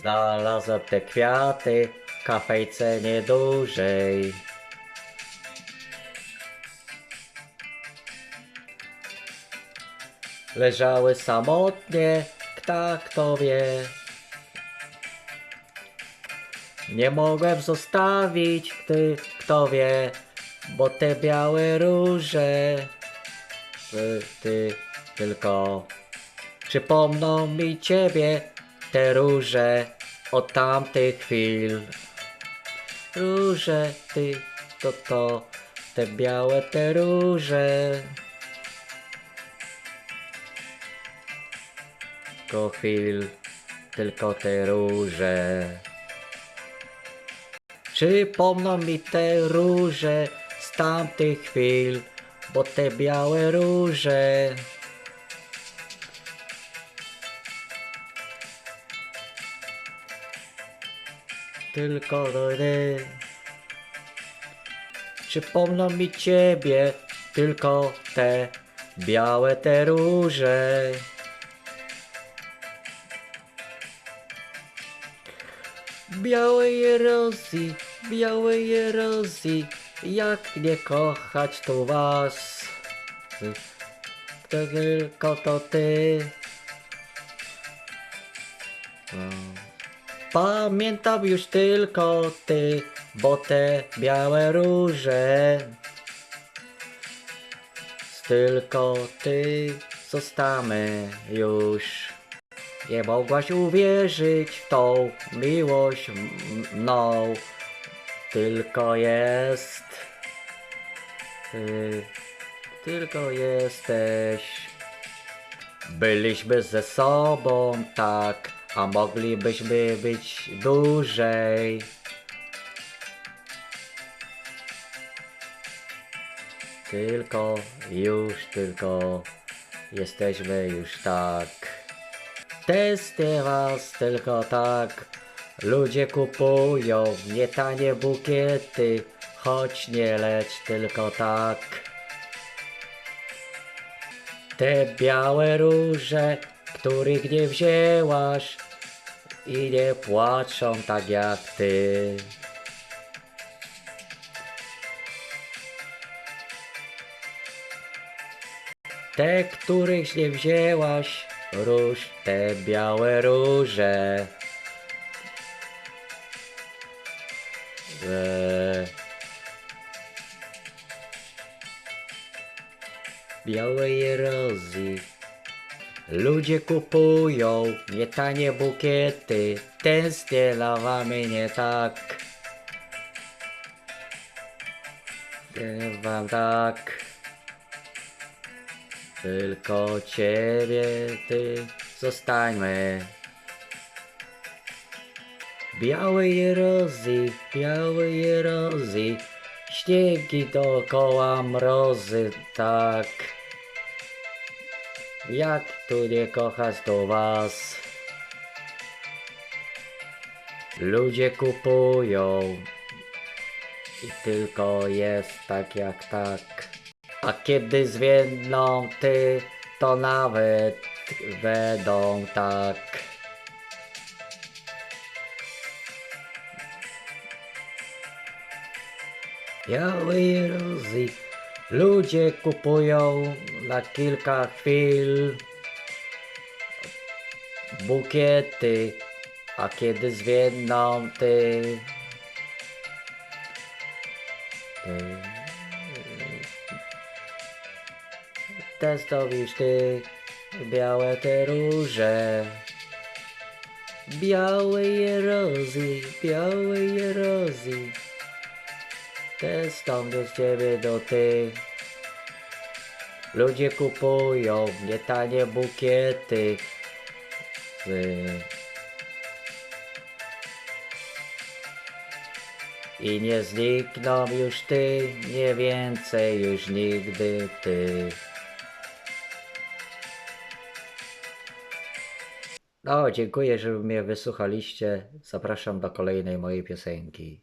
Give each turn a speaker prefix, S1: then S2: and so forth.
S1: Znalazłem te kwiaty w kafejce niedużej. Leżały samotnie, tak kto wie. Nie mogłem zostawić, ty, kto wie, bo te białe róże, ty, ty tylko przypomną mi ciebie, te róże od tamtych chwil. Róże, ty, to to, te białe te róże. Tylko chwil, tylko te róże. Przypomną mi te róże z tamtych chwil, bo te białe róże. Tylko ty. Przypomną mi ciebie, tylko te białe te róże. Białej erozji, białej erozji, jak nie kochać tu was? To tylko to ty. No. Pamiętam już tylko ty, bo te białe róże. Tylko ty zostamy już. Nie mogłaś uwierzyć w tą miłość mną, tylko jest. Ty, tylko jesteś. Byliśmy ze sobą, tak, a moglibyśmy być dłużej. Tylko, już tylko, jesteśmy już tak. Testy was tylko tak. Ludzie kupują nie tanie bukiety, choć nie leć tylko tak. Te białe róże, których nie wzięłaś i nie płaczą tak jak ty. Te, których nie wzięłaś, róż te białe róże. Eee. Białej erozji. Ludzie kupują nietanie bukiety, tęsknię dla wami nie tak. Nie wam tak. Tylko ciebie, ty, zostańmy. Białej erozji, białej erozji, śniegi dookoła mrozy, tak. Jak tu nie kochać do was? Ludzie kupują i tylko jest tak jak tak. A kiedy zwiędną ty, to nawet będą tak. Białej erozji ludzie kupują na kilka chwil bukiety, a kiedy zwiędną ty, ty testowisz ty białe te róże. Białej erozji, białej erozji. Testowny z ciebie do ty. Ludzie kupują nietanie bukiety. Ty. I nie znikną już ty, nie więcej już nigdy ty. No, dziękuję, że mnie wysłuchaliście. Zapraszam do kolejnej mojej piosenki.